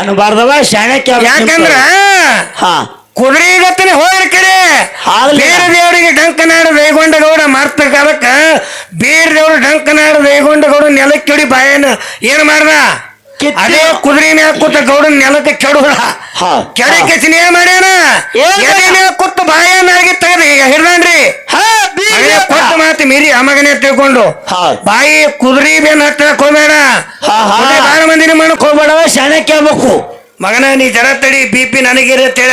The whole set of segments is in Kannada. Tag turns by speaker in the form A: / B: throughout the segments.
A: ಅನ್ಬಾರ್ದವ ಶಾಣಕ್ಯ
B: ಯಾಕಂದ್ರ
A: ಹಾ.
B: ಕುದುರೆಗತ್ತನೆ ಹೋಗ್ರಿ ಕಡೆ. ಬೇರೆ ದೇವರಿಗೆ ಡಂಕನಾಡ ರೇಗೊಂಡಗೌಡ ಗೌಡ ಮಾರ್ತ ಕಾಲಕ್ಕ ಬೇರೆ ದೇವರು ಡಂಕನಾಡ ವೇಗೊಂಡ ಗೌಡ ನೆಲಕ್ಕೆ ಹೊಡಿ ಬಾಯನ. ಏನ್ ಮಾಡ್ದ. ಅದೇ ಕುದುರೆ ಮ್ಯಾಗ ಕೂತ ಗೌಡನ ನೆಲಕ್ಕೆ ಕೆಡುದ
A: ಹಾ.
B: ಕೆಡೆ ಕೆಸಿನ ಮಾಡ್ಯಾನ?
A: ಏನ್ ಮಾಡ್ದ?
B: ಎದೆ ಮ್ಯಾಗ ಕೂತ ಬಾಯನ್ನಾಗಿ ತೆಗದ ಹಿಡ್ದಾನ್ರಿ.
A: ಹಾ.
B: ಅದೇ ಕೊಟ್ಟ ಮಾತು ಮೀರಿ ಅಮಗನೇ ತಿಳ್ಕೊಂಡು.
A: ಹಾ.
B: ಬಾಯಿ ಕುದುರೆ ಬೇನ್ ಹತ್ತಕ್ ಹೋಗ್ಬೇಡ ಬಾಳ ಮಂದಿನ ಮಾಡಕ್ ಹೋಗ್ಬೇಡ
A: ಶಾಣೆ ಕೇಳ್ಬೇಕು.
B: ಮಗನ ನೀ ಜರ ತಡಿ ಬಿ ಪಿ ನನಗಿರ ಅಂತ ಹೇಳ.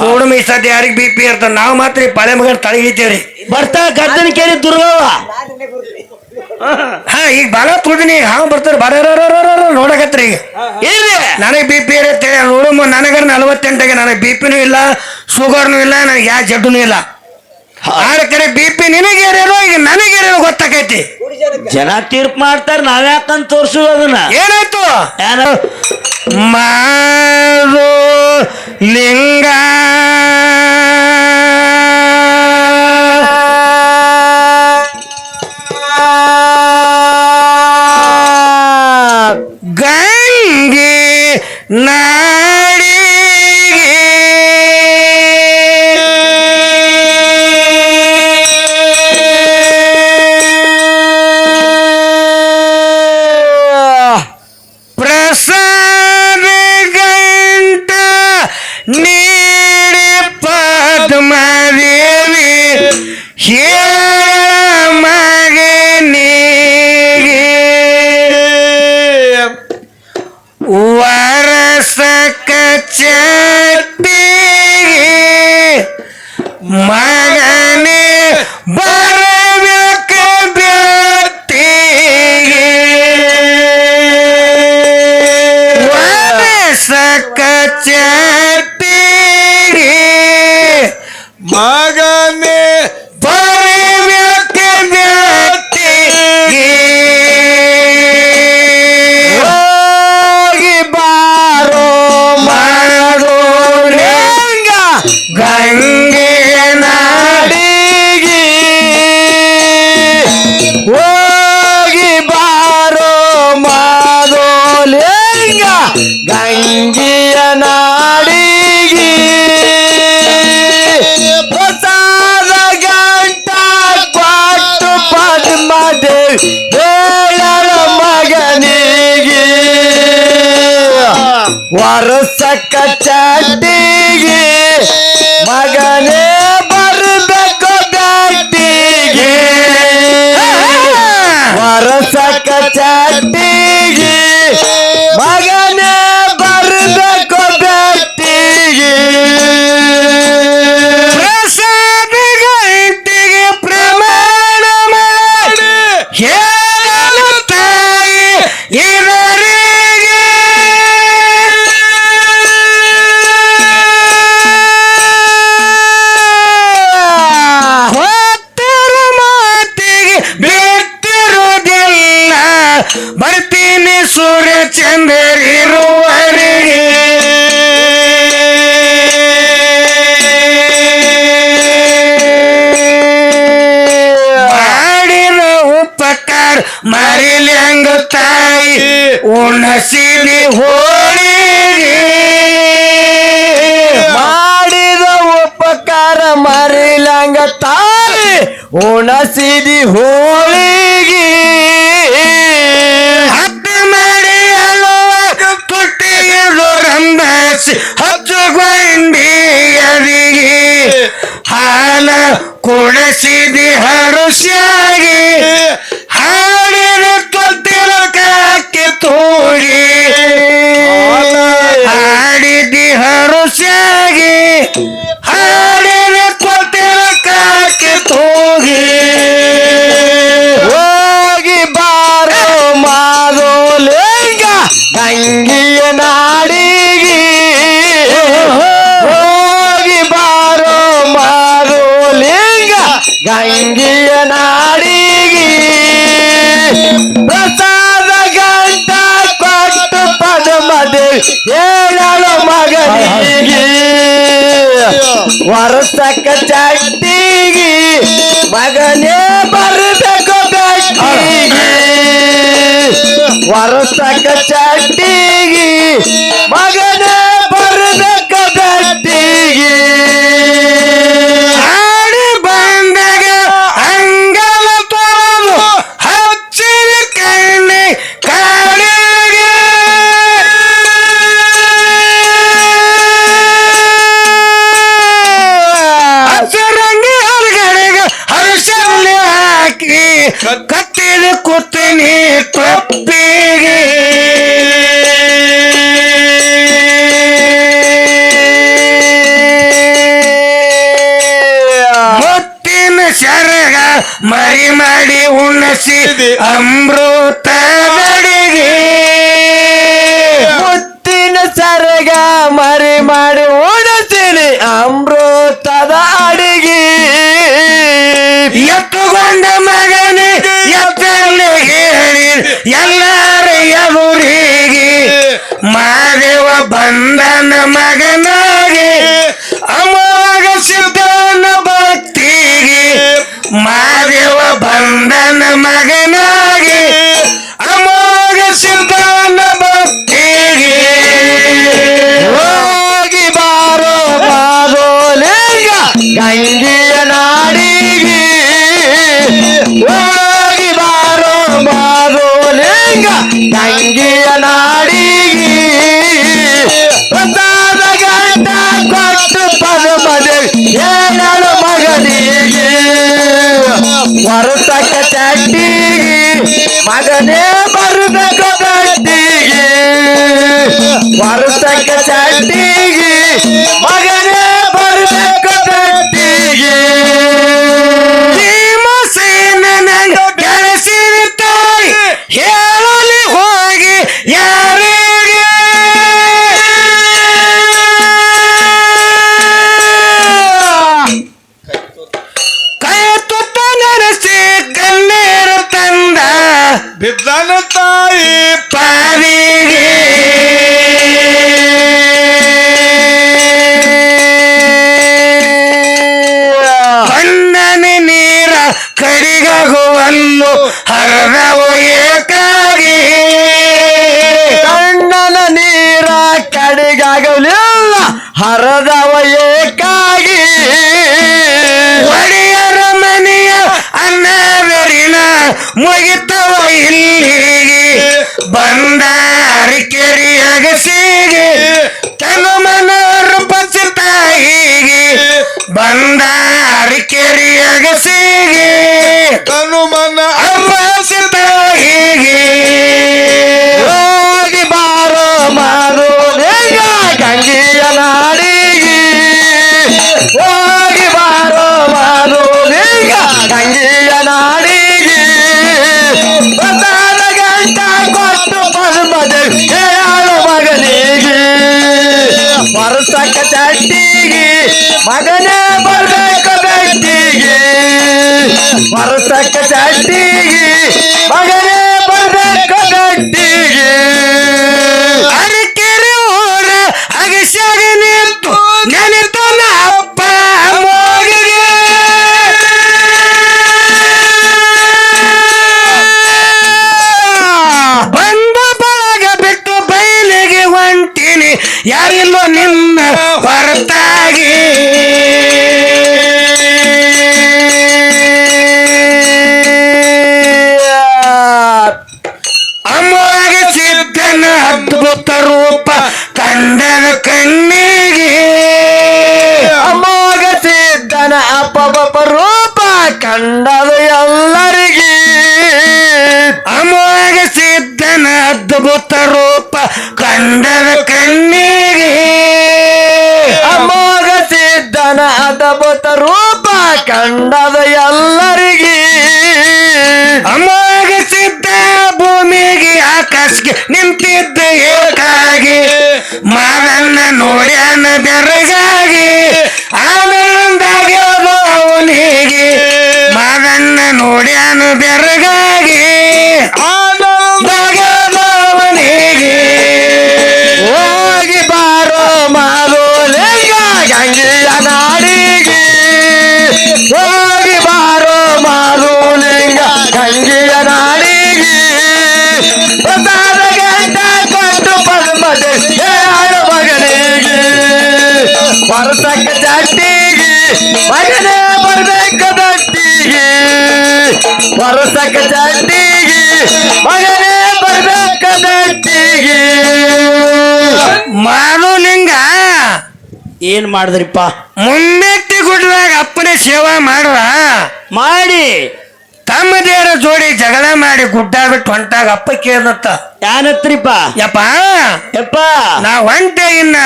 B: ನೋಡು ಮೀಸದ ಸದ್ಯ ಯಾರಿಗೆ ಬಿ ಪಿ ಇರ್ತ ನಾವು ಮಾತ್ರ ಪಳೆ ಮಗನ ತಳಗಿತೇವ್ರಿ
A: ಬರ್ತಾ ಗದ್ದನ ಕೇಳಿ ದುರ್ಗವ
B: ಹಾ, ಈಗ ಬಾಳ ತುಳಿದಿನಿ ಹಾವು ಬರ್ತಾರೆ ಬರ ನೋಡಕತ್ರಿ ಈಗ
A: ಇರ್ರಿ
B: ನನಗೆ ಬಿ ಪಿ ಇರುತ್ತೆ ನೋಡು ನನಗರ ನಲವತ್ತೆಂಟಾಗೆ ನನಗೆ ಬಿ ಪಿನೂ ಇಲ್ಲ ಶುಗರ್ನು ಇಲ್ಲ ನನಗೆ ಯಾವ ಜಡ್ಡುನೂ ಇಲ್ಲ ಆರ ಕಡೆ ಬಿ ಪಿ ನಿನಗೆ ಏರ್ಯಾರೋ ಈಗ ನನಗೆ ಏರ್ಯಾರೋ ಗೊತ್ತಾಕೈತಿ
A: ಜನ ತೀರ್ಪು ಮಾಡ್ತಾರೆ ನಾವ್ಯಾಕಂತ ತೋರ್ಸು ಅದನ್ನ
B: ಏನಾಯ್ತು
A: ಏನ
B: ಮಾರು ಲಿಂಗ ಮಗನೇ
A: ವರ್ಷಕ್ಕ ಚಟ್ಟಿಗೆ ಮಗನೇ
B: ಉಣಸಿಲಿ ಹೋಳಿ
A: ಮಾಡಿದ ಉಪಕಾರ ಮರಿಲಂಗ ತಾಯಿ ಉಣಸಿದಿ ಹೋಳಿಗೆ.
B: ಹತ್ತು ಮಾಡಿ ಅಳುವ ತುಟ್ಟಿಗೆ ರಂಬಸಿ ಹಚ್ಚುಗೊಂಡಿಯರಿಗೆ
A: ವರ್ಷಕ್ಕ ಚಟ್ಟಿಗಿ ಮಗನೇ
B: ಮಾಡಿ ಅಮೃತ ನಡಿಗೆ
A: ಮುತ್ತಿನ ಸರಗ ಮರಿ ಮಾಡಿ ಉಣತೀನಿ ಅಮೃತದ ಅಡಿಗೆ.
B: ಎತ್ತುಕೊಂಡ ಮಗನೇ ಎತ್ತಲ್ಲಿ ಹೇಳಿ. ಎಲ್ಲರ ಎದುರಿಗೆ ಮಾದೇವ ಬಂದನ ಮಗನಾಗಿ
A: ಚಟ್ಟಿಗೆ ಮಗನೇ ಬರುದ ಗಟ್ಟಿಗೆ ವರುತಕ್ಕ ಚಟ್ಟಿಗೆ ಮಗನೇ
B: ಅರಿಕೆರಿ ಅಗಸಿಗೆ ತನು
C: ಮನ
B: ಅಬ್ಬಾಸ ತಾಯಿಗೆ
A: ಹೋಗಿ ಬಾರೋ ಮಾರು ಲಿಂಗ ಗಂಗೆಯ ನಾಡಿಗೆ. ಹೋಗಿ ಬಾರೋ ಮಾರು ಲಿಂಗ ಗಂಗೆಯ ನಾಡಿಗೆ. ಪ್ರಸಾದ ಗಂಟ ಕೊಟ್ಟು ಪದ್ಮದೆ ಹೇಳು ಮಗನಿಗೆ. ವರ್ಷಕ್ಕ ಚಟ್ಟಿಗೆ ವರ್ಷಕ್ಕ ಚಟ್ಟಿಗೆ ಮಗನೇ Anda ವರ್ಷಕ್ಕ ಚಟ್ಟಿಗೆ ಮಗನೇ
D: ಏನ್ ಮಾಡಿದ್ರಿಪ್ಪ?
B: ಮುಮ್ಮೆಟ್ಟಿ ಗುಡ್ಡದಾಗ ಅಪ್ಪನೇ ಸೇವಾ ಮಾಡುವ.
D: ಮಾಡಿ.
B: ತಮ್ಮ ದೇವರ ಜೋಡಿ ಜಗಳ ಮಾಡಿ ಗುಡ್ಡ ಬಿಟ್ಟು ಹೊಂಟಾಗ ಅಪ್ಪ ಕೇಳ್ದತ್ತ.
D: ಯಾನತ್ರಿಪ್ಪ?
B: ಯಪ್ಪ
D: ಯಪ್ಪ.
B: ನಾ ಹೊಂಟೆ ಇನ್ನ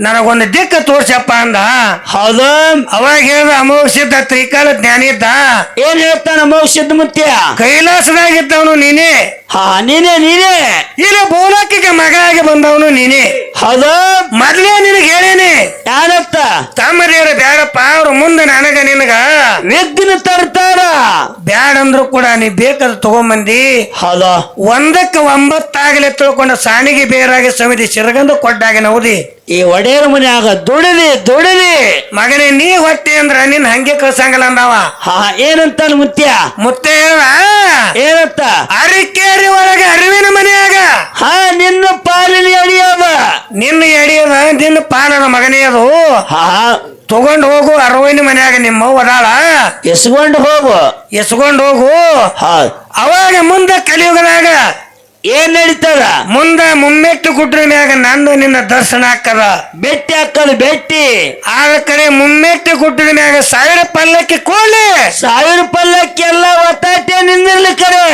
B: ನನಗೊಂದು ದಿಕ್ಕ ತೋರ್ಸಪ್ಪ ಅಂದ.
D: ಹೌದು.
B: ಅವಾಗ ಹೇಳ್ದ ಅಮೋಘಸಿದ್ದ ತ್ರಿಕಾಲ ಜ್ಞಾನಿ ಇದ್ದ.
D: ಏನ್ ಹೇಳ್ತಾನ ಅಮೋಘ ಸಿದ್ಧ ಮುತ್ಯ?
B: ಕೈಲಾಸದಾಗಿದ್ದವನು ನೀನೇ.
D: ಹಾ ನೀನೇ ನೀನೇ.
B: ಇಲ್ಲ ಬೋಲಕ್ಕಿಗೆ ಮಗ ಆಗಿ ಬಂದವನು ನೀನೇ.
D: ಹೌದು.
B: ಮೊದ್ಲೇ ನಿನಗೆ ಹೇಳೇನಿ.
D: ಯಾನತ್ತ?
B: ತಾಮರ್ಯರ ಬ್ಯಾಡಪ್ಪ ಅವ್ರ ಮುಂದೆ ನನಗ ನಿನಗ
D: ವಿಘ್ನ ತರ್ತಾರ.
B: ಬ್ಯಾಡ ಅಂದ್ರು ಕೂಡ ನೀ ಬೇಕಾದ ತಗೊಂಬಂದಿ.
D: ಹೌದು.
B: ಒಂದಕ್ಕೆ ಒಂಬತ್ತಾಗಲಿ ತಿಳ್ಕೊಂಡ ಸಾಣಿಗೆ ಬೇರಾಗಿ ಸಮಿತಿ ಸಿರಗಂದು ಕೊಟ್ಟಾಗ ನೌದಿ
D: ಈ ಒಡೆಯರ ಮನ್ಯಾಗ ದುಡಿದಿ ದುಡಿದಿ
B: ಮಗನೇ ನೀ ಹೊಟ್ಟೆ ಅಂದ್ರ ನಿನ್ ಹಂಗೆ ಕಳ್ಸಂಗಲ್ಲ ಅಂದವ.
D: ಹಾ ಏನಂತ ಮುತ್ಯ?
B: ಮುತ್ತೆ ಹೇಳ.
D: ಏನಂತ?
B: ಅರಿಕೇರಿ ಒಳಗ ಅರಿವಿನ ಮನೆಯಾಗ.
D: ಹಾ ನಿನ್ನ ಪಾಲಿನ ಎಡಿಯದ
B: ನಿನ್ನ ಎಡಿಯದ ನಿನ್ನ ಪಾಲನ ಮಗನೇ ಅದು.
D: ಹಾ
B: ತಗೊಂಡ್ ಹೋಗು ಅರವಿನ ಮನೆಯಾಗ ನಿಮ್ಮ ಒದಾಳ
D: ಎಸ್ಕೊಂಡು ಹೋಗು.
B: ಎಸ್ಕೊಂಡು ಹೋಗು.
D: ಹಾ.
B: ಅವಾಗ ಮುಂದೆ ಕಲಿಯುಗದಾಗ
D: ಏನ್ ನಡೀತದ?
B: ಮುಂದ ಮುಮ್ಮೆಟ್ಟು ಗುಡ್ರ ಮ್ಯಾಗ ನಂದು ನಿನ್ನ ದರ್ಶನ ಹಾಕದ
D: ಬೆಟ್ಟಿ ಹಾಕದು ಬೆಟ್ಟಿ?
B: ಆದ ಕಡೆ ಮುಮ್ಮೆಟ್ಟು ಗುಡ್ಡ ಮ್ಯಾಗ ಸಾವಿರ ಪಲ್ಲಕ್ಕಿ ಕೋಲಿ.
D: ಸಾವಿರ ಪಲ್ಲಕ್ಕೆಲ್ಲ ಒತ್ತಾಟೆ ನಿಂದಿರ್ಲಿ ಕರೆ.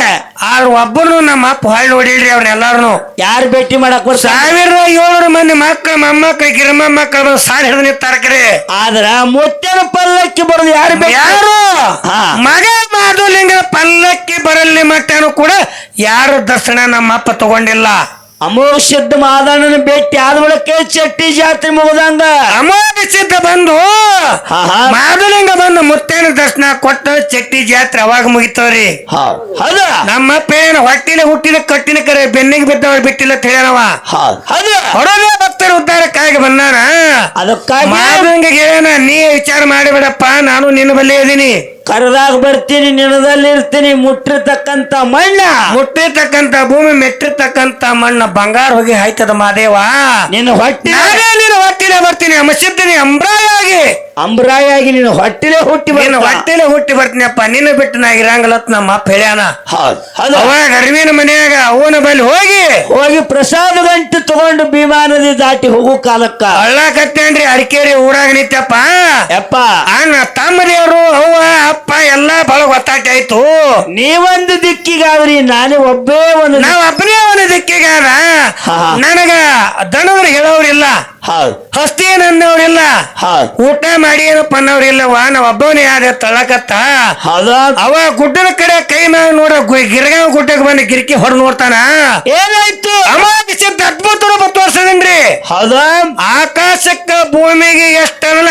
B: ಆದ್ರ ಒಬ್ಬರು ನಮ್ಮ ಅಪ್ಪ ಹೊಳ್ಳಿ ಹೊಡಿಲ್ರಿ ಅವ್ರನ್ನೆಲ್ಲಾರು
D: ಯಾರು ಭೇಟಿ ಮಾಡಕ್
B: ಸಾವಿರ ಏಳು ಮಂದಿ ಮಕ್ಕಳು ಮೊಮ್ಮಕ್ಕಳು ಗಿರಮ ಮಕ್ಕಳು ಸಾರಿ ಹಿಡಿದು ನಿಂತಾರ ಕರೆ.
D: ಆದ್ರ ಮುತ್ತಿನ ಪಲ್ಲಕ್ಕಿ ಬರೋದು ಯಾರು
B: ಯಾರು. ಮಗ ಮಾಧುಲಿಂಗ ಪಲ್ಲಕ್ಕಿ ಬರಲಿ ಮಟ್ಟನು ಕೂಡ ಯಾರು ದರ್ಶನ ನಮ್ಮ ಅಪ್ಪ ತಗೊಂಡಿಲ್ಲ
D: ಅಮೋಘ ಸಿದ್ಧ ಮಾದಣ್ಣನ ಭೇಟಿ ಆದ ಬಳಿಕ ಚಟ್ಟಿ ಜಾತ್ರೆ ಮುಗದಂಗ
B: ಅಮೋಘ ಸಿದ್ಧ ಬಂದು ಮಾದಲಿಂಗ. ಬಂದು ಮುತ್ತೇನ ದರ್ಶನ ಕೊಟ್ಟ ಚಟ್ಟಿ ಜಾತ್ರೆ ಅವಾಗ ಮುಗಿತವ್ರಿ.
D: ಹೌದ?
B: ನಮ್ಮಪ್ಪ ಹೊಟ್ಟಿನ ಹುಟ್ಟಿನ ಕಟ್ಟಿನ ಕರೆ ಬೆನ್ನಿಗೆ ಬಿದ್ದವ್ರು ಬಿಟ್ಟಿಲ್ಲ ಅಂತ ಹೇಳ್ಯಾನವ.
D: ಹೌದ.
B: ಹೊಡೋದೇ ಭಕ್ತರು ಉದ್ದಾರಕ್ಕಾಗಿ ಬಂದಾನ
D: ಅದಕ್ಕಾಗಿ?
B: ಹೇಳ್ಯಾನ ನೀ ವಿಚಾರ ಮಾಡಿಬಿಡಪ್ಪ ನಾನು ನಿನ್ನ ಬಲ್ಲಿ ಇದೀನಿ.
D: ಕರೆದಾಗ ಬರ್ತೀನಿ ನಿನದಲ್ಲಿ ಇರ್ತೀನಿ ಮುಟ್ಟಿರ್ತಕ್ಕಂತ ಮಣ್ಣ.
B: ಮುಟ್ಟಿರ್ತಕ್ಕಂತ ಭೂಮಿ ಮೆಟ್ಟಿರ್ತಕ್ಕಂತ ಮಣ್ಣ ಬಂಗಾರ ಹೋಗಿ ಹಾಯ್ತದ ಮಾದೇವ.
D: ನಿನ್ನ ಹೊಟ್ಟೆ
B: ನಾನೇ ನಿನ್ನ ಹೊಟ್ಟಿಲೆ ಬರ್ತೀನಿ ಅಮಸಿದ್ದೀನಿ ಅಂಬ್ರಾಯಾಗಿ.
D: ಅಂಬ್ರಾಯಾಗಿ ನಿನ್ನ ಹೊಟ್ಟಿಲೆ ಹುಟ್ಟಿ
B: ನಿನ್ನ
D: ಬರ್ತಾ.
B: ಹೊಟ್ಟಿಲೆ ಹುಟ್ಟಿ ಬರ್ತೀನಪ್ಪ ನಿನ್ನ ಬಿಟ್ಟು ನಾ ಇರಂಗಲತ್ ನಮ್ಮ ಅಪ್ಪ ಹೇಳ್ಯಾನ.
D: ಹೌದ್.
B: ಅವಾಗ ಅರಿವಿನ ಮನೆಯಾಗ ಅವನ ಬಲ್ಲಿ ಹೋಗಿ
D: ಹೋಗಿ ಪ್ರಸಾದ ಗಂಟು ತಗೊಂಡು ಭೀಮಾ ನದಿ ದಾಟಿ ಹೋಗು ಕಾಲಕ್ಕ.
B: ಅಳ್ಳಾಕತ್ತೇನ್ರಿ ಅಡಿಕೇರಿ ಊರಾಗ ನಿತ್ಯಪ್ಪ.
D: ಯಪ್ಪ.
B: ಅಣ್ಣ ತಮ್ಮ ದೇವ್ರು ಅವ್ವ ಅಪ್ಪ ಎಲ್ಲಾ ಬಹಳ ಒತ್ತಾಟ ಆಯ್ತು.
D: ನೀವೊಂದು ದಿಕ್ಕಿಗಾದ್ರಿ ನಾನೇ ಒಬ್ಬೇ ಒಂದು
B: ನಾವ್ ಒಬ್ಬನೇ ಅವನ ದಿಕ್ಕಿಗಾರ
D: ಹಾ.
B: ನನಗ ದಣವ್ರು ಹೇಳೋರಿಲ್ಲ
D: ಹೌದ್
B: ಹಸ್ತಿ ಅನ್ನೋರಿಲ್ಲ
D: ಹೌದ್
B: ಊಟ ಮಾಡಿ ಏನಪ್ಪ ಅನ್ನೋರಿಲ್ಲವ ನಾವ್ ಒಬ್ಬವನೇ ಯಾರ ತಳಕತ್ತ
D: ಹೌದಾ?
B: ಅವ ಗುಡ್ಡದ ಕಡೆ ಕೈ ಮ್ಯಾಗ ನೋಡ ಗು- ಗಿರ್ಗಾವ್ ಗುಡ್ಡಕ್ಕೆ ಬಂದ ಗಿರ್ಕಿ ಹೊಡ್ ನೋಡ್ತಾನ?
D: ಏನಾಯ್ತು?
B: ಅಮಾವಾಸ್ಯದ ಅದ್ಭುತ ರೂಪ ತೋರ್ಸದನ್ರಿ.
D: ಹೌದಾ?
B: ಆಕಾಶಕ್ಕ ಭೂಮಿಗೆ ಎಷ್ಟಲ್ಲ?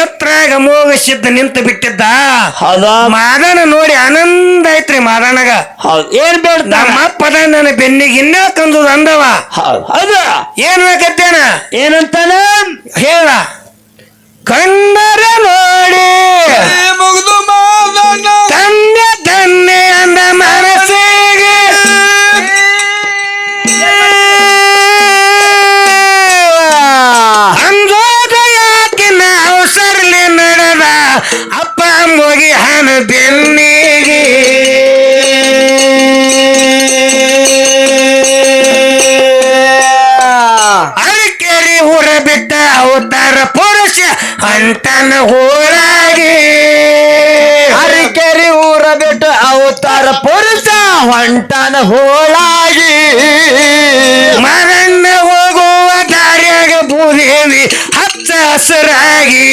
B: ಎತ್ತರಾಗ ಅಮೋಘ ಸಿದ್ಧ ನಿಂತು ಬಿಟ್ಟಿದ್ದ?
D: ಮಾದಾನ
B: ಮಾದನ ನೋಡಿ ಆನಂದ ಐತ್ರಿ ಮಾದನಗ.
D: ಹೌದ್ ಏನ್ ಬೇಡ
B: ನಮ್ಮ ಪದ ನನ್ನ ಬೆನ್ನಿಗೆ ಇನ್ನ ಕಂದು ಅಂದವ.
D: ಅದ ಹೌದಾ?
B: ಏನ್ ಬೇಕತ್ತೇನ?
D: ಏನಂತಾನ?
B: ಹೇಳ. ಕಂಡರ ನೋಡಿ.
C: ಮುಗಿದು ಮಾದನ.
B: ತಂದೆ ತನ್ನೆ ಅಂದ ಮನಸ್ಸಿಗೆ ಅಪ್ಪ ಮುಗಿ ಹಣ ಬೆನ್ನಿಗೆ ಅರಕೇರಿ ಊರ ಬಿಟ್ಟ ಅವತಾರ ಪುರುಷ ಅಂತನ ಹೋಳಾಗಿ
A: ಅರಿಕೆರಿ ಊರ ಬಿಟ್ಟ ಅವತಾರ ಪುರುಷ ಹೊಂಟನ ಹೋಳಾಗಿ
B: ಮರಣ ಹೋಗುವ ದಾರಿಯಾಗ ಭೂದೇವಿ ಹಚ್ಚ ಹಸರಾಗಿ.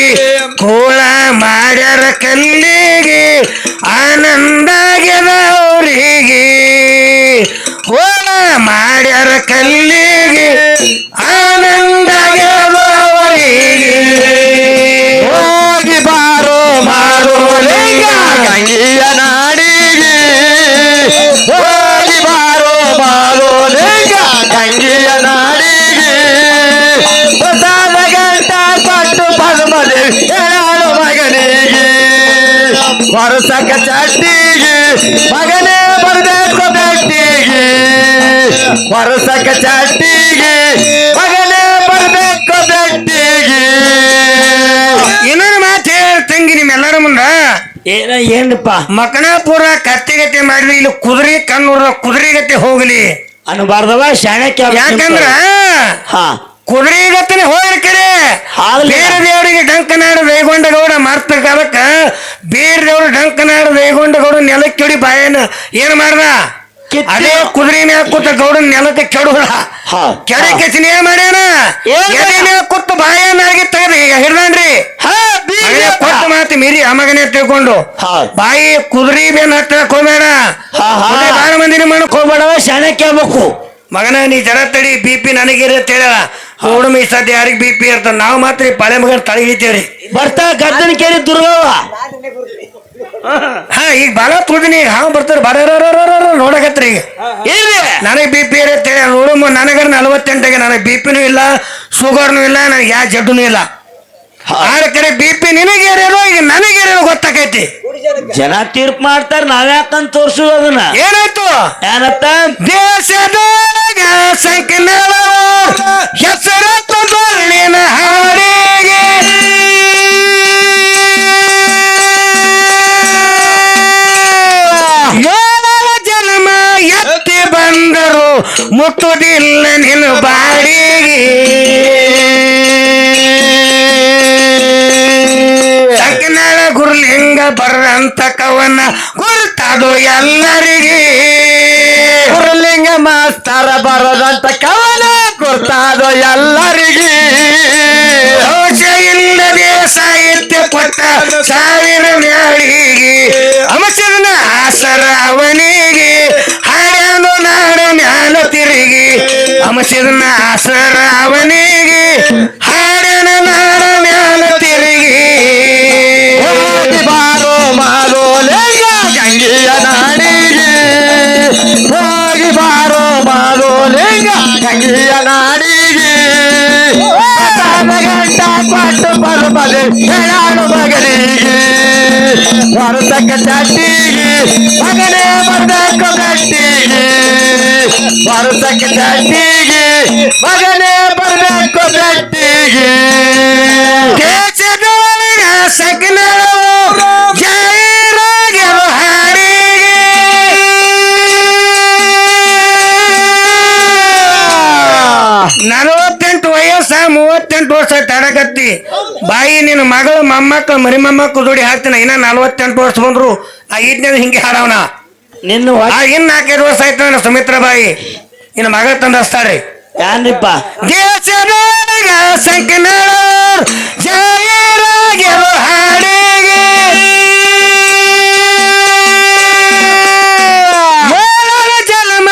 B: ಕೋಳ ಮಾಡ್ಯಾರ ಕಲ್ಲಿಗೆ ಆನಂದಾಗ್ಯದ ಅವರಿಗೆ ಕೋಳ ಮಾಡ್ಯಾರ ಕಲ್ಲಿಗೆ.
A: ವರ್ಷಕ ಚಟ್ಟಿಗೆ ಮಗನೇ ಬರ್ಬೇಕು ಬೆಟ್ಟಿಗೆ.
B: ಇನ್ನೊಂದು ಮಾತು ಹೇಳ್ತಂಗಿ ನಿಮ್ಮೆಲ್ಲರ ಮುಂದ.
D: ಏನ ಏನಪ್ಪ
B: ಮಕನಾಪುರ ಕತ್ತೆಗತ್ತೆ ಮಾಡಿದ್ರೆ ಇಲ್ಲಿ ಕುದುರೆ ಕಣ್ಣೂರ ಕುದುರೆಗತ್ತೆ ಹೋಗ್ಲಿ.
D: ಅನ್ಬಾರ್ದವ ಶಾಣಕ್ಯ
B: ಯಾಕಂದ್ರ
D: ಹಾ.
B: ಕುದುರೆಗತ್ತನೆ ಹೋಗ್ಕರೆ. ಬೇರೆ ದೇವರಿಗೆ ಡಂಕನಾಡು ದೈಗೊಂಡ ಗೌಡ ಮರ್ತ ಕಾಲಕ್ಕ. ಬೇರೆ ದೇವ್ರು ಡಂಕನಾಡು ದೈಗೊಂಡ ಗೌಡ ನೆಲಕ್ಕೆ ಕೆಡಿ ಬಾಯನ. ಏನ್ ಮಾಡ್ದ. ಅದೇ ಕುದುರೆ ಮೇಲೆ ಕೂತ ಗೌಡನ ನೆಲಕ್ಕೆ ಕೆಡುದ
D: ಹಾ.
B: ಕೆಡ ಕೆಸಿನ ಏನ್ ಮಾಡ್ಯಾನ.
D: ಏನ್ ಮಾಡ್ದ?
B: ಎದೆ ಮ್ಯಾಗ ಕೂತ ಬಾಯನಾಗಿ ತೆಗದ್ರಿ ಈಗ ಹಿಡ್ದಾನ್ರಿ. ಕೊಟ್ಟ ಮಾತು ಮೀರಿ ಆ ಮಗನೇ ತಿಳ್ಕೊಂಡು.
D: ಹಾ.
B: ಬಾಯಿ ಕುದುರೆ ಬೇನ್ ಹತ್ತಕ್ ಹೋಗ್ಬೇಡ.
D: ಹಾ, ಹಾ.
B: ಕುದುರೆ ಬಾಳ ಮಂದಿನ ಮಾಡಕ್
D: ಹೋಗ್ಬೇಡವ ಶಾಣೆ ಕೇಳ್ಬೇಕು.
B: ಮಗನ ನೀ ಜನ ತಡಿ ಬಿ ಪಿ ನನಗಿರ ಅಂತ ಹೇಳ ಹುಡುಮ ಈ ಸದ್ಯ ಯಾರಿಗೆ ಬಿ ಪಿ ಇರ್ತ ನಾವು ಮಾತ್ರ ಈ ಪಳೆ ಮಗನ ತಳಗಿತೀವ್ರಿ
D: ಬರ್ತಾ ಗದ್ದನ ಕೇಳಿ ದುರ್ಗವ್ವ.
B: ಹಾ ಈಗ ಬಾಲ ತುಳಿದಿನಿ ಹಾವ್ ಬರ್ತಾರ. ಬರ ನೋಡಕತ್ರಿ ಈಗ. ನನಗೆ ಬಿ ಪಿ ಇರತ್ತೆ ನೋಡು ನನಗರ ನಲವತ್ತೆಂಟಾಗೆ ನನಗೆ ಬಿ ಪಿನೂ ಇಲ್ಲ ಶುಗರ್ನು ಇಲ್ಲ ನನಗೆ ಯಾವ ಜಡ್ಡುನೂ ಇಲ್ಲ. ಆದ್ರೆ ಕಡೆ ಬಿ ಪಿ ನಿನಗೆ ಏನೇನೋ ಈಗ ನನಗೆ ಏನೇನೋ ಗೊತ್ತಾಕೈತಿ.
D: ಜನ ತೀರ್ಪು ಮಾಡ್ತಾರ ನಾವ್ಯಾಕಂತ ತೋರ್ಸು ಅದನ್ನ?
B: ಏನಾಯ್ತು?
D: ಏನತ್ತ
B: ದೇಶದ ಸಂಖ್ಯೆ ಹೆಸರ ತಂದೊಳ್ಳಿನ ಹಾಡಿಗೆ. ಮುಟ್ಟುದಿಲ್ಲ ನಿನ್ನ ಬಾಡಿಗೆ. ಸಂಕನಾಳ ಗುರುಲಿಂಗ ಬರ್ರಂತ ಕವನ ಗುರುತಾದು ಎಲ್ಲರಿಗೆ.
A: ಗುರುಲಿಂಗ ಮಾಸ್ತರ ಬರದಂತ ಕವನ ಗುರುತಾದು ಎಲ್ಲರಿಗೆ.
B: ದೋಷ ಇಲ್ಲದೆ ಸಾಹಿತ್ಯ ಕೊಟ್ಟ ಸಾವಿರ ಮ್ಯಾಳಿಗೆ ಅಂಶದ ಸರವನಿಗೆ ಹಾಡನ ನಾಡ ಮ್ಯಾಲ ತಿರುಗಿ.
A: ಬಾರೋ ಮಾರೋ ಲಿಂಗ ಗಂಗೆಯ ನಾಡಿಗೆ. ಹೋಗಿ ಬಾರೋ ಮಾರೋ ಲಿಂಗ ಗಂಗೆಯ ನಾಡಿಗೆ. ಗಂಟ ಕೊಟ್ಟು ಬರುಬಲೆ ಹೇಳಾಡು ಮಗನಿಗೆ. ವರ್ಷಕ್ಕ ಚಟ್ಟಿಗೆ, ಮಗನೇ ಬರ್ಬೇಕು ಗಟ್ಟಿಗೆ ವರ್ಷಕ್ಕ ಚಟ್ಟಿಗೆ ಮಗನೇ ಬರಬೇಕು ಗಟ್ಟಿಗೆ.
B: ದೇಶದೊಳಗ ಸಕಲವು ಹಾಡಿಗೆ. ನಲವತ್ತೆಂಟು ವಯಸ್ಸ ಮೂವತ್ತೆಂಟು ವರ್ಷ ತಡಗತ್ತಿ. ಬಾಯಿ ನಿನ್ನ ಮಗಳು ಮೊಮ್ಮಕ್ಕಳು ಮರಿ ಮೊಮ್ಮಕ್ಕಳು ದುಡಿ ಹಾಕ್ತೀನಿ ಇನ್ನ ನಲವತ್ತೆಂಟು ವರ್ಷ ಬಂದ್ರು ಆ ಹಿಂಗೆ ಹಾಡವನ?
D: ನಿನ್ನ
B: ಇನ್ನ ನಾಲ್ಕೈದು ವರ್ಷ ಆಯ್ತು ನನ್ನ ಸುಮಿತ್ರ ಬಾಯಿ. ಇನ್ನು ಮಗಳ ತಂದು ದೇಶದೊಳಗ ಸಂಕನಳ ಜಾಯಿರಾಗ್ಯವ ಹಾಡಿಗೆ. ಜನ್ಮ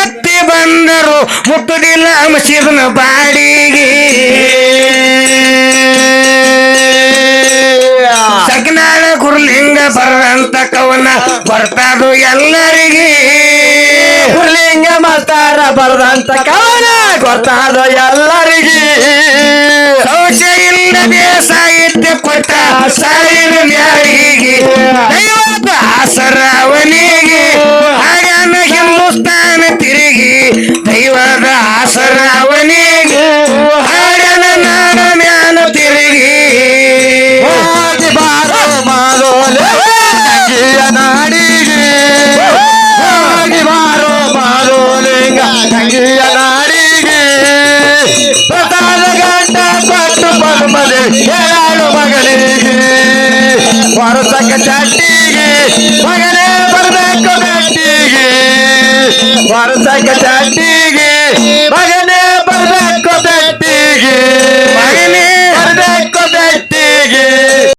B: ಎತ್ತಿ ಬಂದರು ಮುಟ್ಟುದಿಲ್ಲ ಮಸೀದನ ಬಾಡಿಗೆ. ಸಗ್ನಾಳ ಗುರುಲಿಂಗ ಬರಂತ ಕವನ ಬರ್ತಾದು ಎಲ್ಲರಿಗೆ
A: ಬರದಂತ ಕವನ ಗೊತ್ತಾದ ಎಲ್ಲರಿಗೆ.
B: ದೋಷ ಇಲ್ಲದೆ ಸಾಹಿತ್ಯ ಕೊಟ್ಟ ಸಾವಿರ ಮ್ಯಾಳಿಗೆ ದೈವದ ಆಸರ ಅವನಿಗೆ. ಹಾಗನ ಹಿಂದೂಸ್ತಾನ ತಿರುಗಿ ದೈವದ ಆಸರ
A: ಹೊರಸಕ ಚಾಟಿಗೆ ಮಗನೇ ಬರಬೇಕು ಬೆಟ್ಟಿಗೆ ಹೊರಸಕ ಚಾಟಿಗೆ ಮಗನೇ ಬರಬೇಕು ಬೆಟ್ಟಿಗೆ